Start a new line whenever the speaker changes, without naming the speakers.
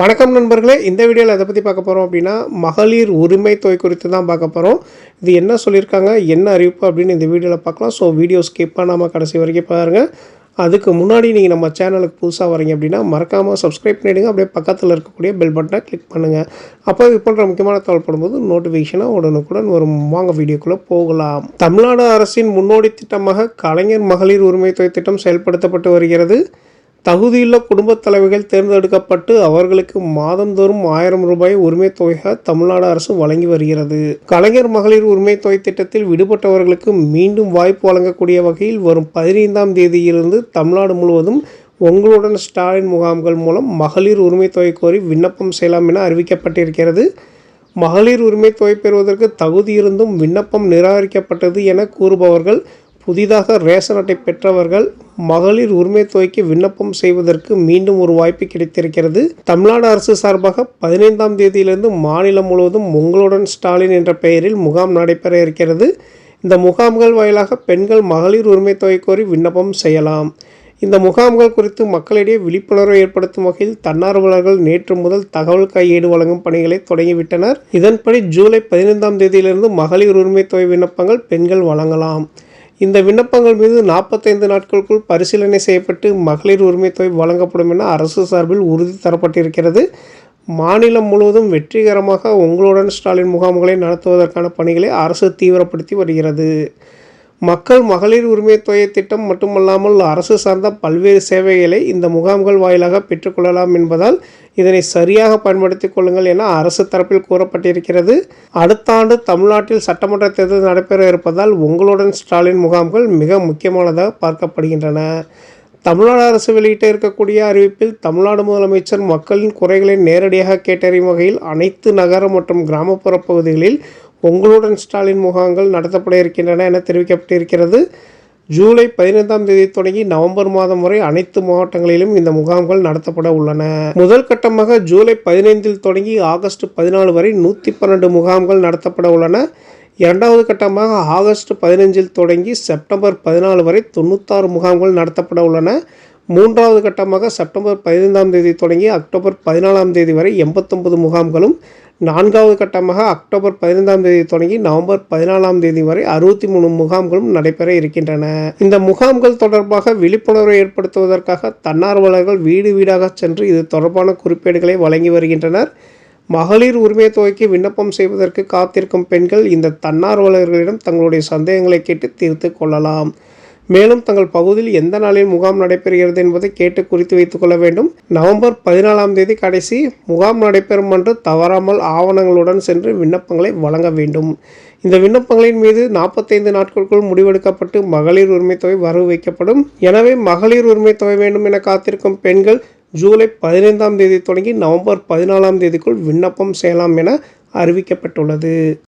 வணக்கம் நண்பர்களே இந்த வீடியோவில் எதை பற்றி பார்க்க போகிறோம் அப்படின்னா மகளிர் உரிமை தொகை குறித்து தான் பார்க்க போகிறோம் இது என்ன சொல்லியிருக்காங்க என்ன அறிவிப்பு அப்படின்னு இந்த வீடியோவில் பார்க்கலாம். ஸோ வீடியோ ஸ்கிப் பண்ணாமல் கடைசி வரைக்கும் பாருங்கள் அதுக்கு முன்னாடி நீங்கள் நம்ம சேனலுக்கு புதுசாக வரீங்க அப்படின்னா மறக்காமல் சப்ஸ்கிரைப் பண்ணிவிடுங்க அப்படியே பக்கத்தில் இருக்கக்கூடிய பெல் பட்டனை கிளிக் பண்ணுங்கள் அப்போ இது போன்ற முக்கியமான தகவல் படும்போது நோட்டிஃபிகேஷனாக உடனுக்குடன் ஒரு வாங்க வீடியோக்குள்ளே போகலாம். தமிழ்நாடு அரசின் முன்னோடி திட்டமாக கலைஞர் மகளிர் உரிமை தொகை திட்டம் செயல்படுத்தப்பட்டு வருகிறது. தகுதியுள்ள குடும்பத் தலைவிகள் தேர்ந்தெடுக்கப்பட்டு அவர்களுக்கு மாதந்தோறும் ஆயிரம் ரூபாய் உரிமை தொகையாக தமிழ்நாடு அரசு வழங்கி வருகிறது. கலைஞர் மகளிர் உரிமை தொகை திட்டத்தில் விடுபட்டவர்களுக்கு மீண்டும் வாய்ப்பு வழங்கக்கூடிய வகையில் வரும் பதினைந்தாம் தேதியிலிருந்து தமிழ்நாடு முழுவதும் உங்களுடன் ஸ்டாலின் முகாம்கள் மூலம் மகளிர் உரிமை தொகை கோரி விண்ணப்பம் செய்யலாம் என அறிவிக்கப்பட்டிருக்கிறது. மகளிர் உரிமை தொகை பெறுவதற்கு தகுதி இருந்தும் விண்ணப்பம் நிராகரிக்கப்பட்டது என கூறுபவர்கள் புதிதாக ரேஷன் அட்டை பெற்றவர்கள் மகளிர் உரிமை தொகைக்கு விண்ணப்பம் செய்வதற்கு மீண்டும் ஒரு வாய்ப்பு கிடைத்திருக்கிறது. தமிழ்நாடு அரசு சார்பாக பதினைந்தாம் தேதியிலிருந்து மாநிலம் முழுவதும் உங்களுடன் ஸ்டாலின் என்ற பெயரில் முகாம் நடைபெற இருக்கிறது. இந்த முகாம்கள் வாயிலாக பெண்கள் மகளிர் உரிமை தொகை கோரி விண்ணப்பம் செய்யலாம். இந்த முகாம்கள் குறித்து மக்களிடையே விழிப்புணர்வை ஏற்படுத்தும் வகையில் தன்னார்வலர்கள் நேற்று முதல் தகவல் கையேடு வழங்கும் பணிகளை தொடங்கிவிட்டனர். இதன்படி ஜூலை பதினைந்தாம் தேதியிலிருந்து மகளிர் உரிமை தொகை விண்ணப்பங்கள் பெண்கள் வழங்கலாம். இந்த விண்ணப்பங்கள் மீது நாற்பத்தைந்து நாட்களுக்குள் பரிசீலனை செய்யப்பட்டு மகளிர் உரிமை தொகை வழங்கப்படும் என அரசு சார்பில் உறுதி தரப்பட்டிருக்கிறது. மாநிலம் முழுவதும் வெற்றிகரமாக உங்களுடன் ஸ்டாலின் முகாம்களை நடத்துவதற்கான பணிகளை அரசு தீவிரப்படுத்தி வருகிறது. மக்கள் மகளிர் உரிமை தொகை திட்டம் மட்டுமல்லாமல் அரசு சார்ந்த பல்வேறு சேவைகளை இந்த முகாம்கள் வாயிலாக பெற்றுக்கொள்ளலாம் என்பதால் இதனை சரியாக பயன்படுத்திக் கொள்ளுங்கள் என அரசு தரப்பில் கூறப்பட்டிருக்கிறது. அடுத்த ஆண்டு தமிழ்நாட்டில் சட்டமன்ற தேர்தல் நடைபெற இருப்பதால் உங்களுடன் ஸ்டாலின் முகாம்கள் மிக முக்கியமானதாக பார்க்கப்படுகின்றன. தமிழ்நாடு அரசு வெளியிட்ட இருக்கக்கூடிய அறிவிப்பில் தமிழ்நாடு முதலமைச்சர் மக்களின் குறைகளை நேரடியாக கேட்டறியும் வகையில் அனைத்து நகர மற்றும் கிராமப்புற பகுதிகளில் உங்களுடன் ஸ்டாலின் முகாம்கள் நடத்தப்பட இருக்கின்றன என தெரிவிக்கப்பட்டிருக்கிறது. ஜூலை பதினைந்தாம் தேதி தொடங்கி நவம்பர் மாதம் வரை அனைத்து மாவட்டங்களிலும் இந்த முகாம்கள் நடத்தப்பட உள்ளன. முதல் கட்டமாக ஜூலை பதினைந்தில் தொடங்கி ஆகஸ்ட் பதினாலு வரை நூற்றி பன்னெண்டு முகாம்கள் நடத்தப்பட உள்ளன. இரண்டாவது கட்டமாக ஆகஸ்ட் பதினைஞ்சில் தொடங்கி செப்டம்பர் பதினாலு வரை தொண்ணூத்தாறு முகாம்கள் நடத்தப்பட உள்ளன. மூன்றாவது கட்டமாக செப்டம்பர் பதினைந்தாம் தேதி தொடங்கி அக்டோபர் பதினாலாம் தேதி வரை எண்பத்தொன்பது முகாம்களும் நான்காவது கட்டமாக அக்டோபர் பதினைந்தாம் தேதி தொடங்கி நவம்பர் பதினாலாம் தேதி வரை அறுபத்தி மூணு முகாம்களும் நடைபெற இருக்கின்றன. இந்த முகாம்கள் தொடர்பாக விழிப்புணர்வை ஏற்படுத்துவதற்காக தன்னார்வலர்கள் வீடு வீடாக சென்று இது தொடர்பான குறிப்பேடுகளை வழங்கி வருகின்றனர். மகளிர் உரிமை தொகைக்கு விண்ணப்பம் செய்வதற்கு காத்திருக்கும் பெண்கள் இந்த தன்னார்வலர்களிடம் தங்களுடைய சந்தேகங்களை கேட்டு தீர்த்து கொள்ளலாம். மேலும் தங்கள் பகுதியில் எந்த நாளில் முகாம் நடைபெறுகிறது என்பதை கேட்டு குறித்து வைத்துக் கொள்ள வேண்டும். நவம்பர் பதினாலாம் தேதி கடைசி முகாம் நடைபெறும் என்று தவறாமல் ஆவணங்களுடன் சென்று விண்ணப்பங்களை வழங்க வேண்டும். இந்த விண்ணப்பங்களின் மீது நாற்பத்தைந்து நாட்களுக்குள் முடிவெடுக்கப்பட்டு மகளிர் உரிமை தொகை வரவு வைக்கப்படும். எனவே மகளிர் உரிமை தொகை வேண்டும் என காத்திருக்கும் பெண்கள் ஜூலை பதினைந்தாம் தேதி தொடங்கி நவம்பர் பதினாலாம் தேதிக்குள் விண்ணப்பம் செய்யலாம் என அறிவிக்கப்பட்டுள்ளது.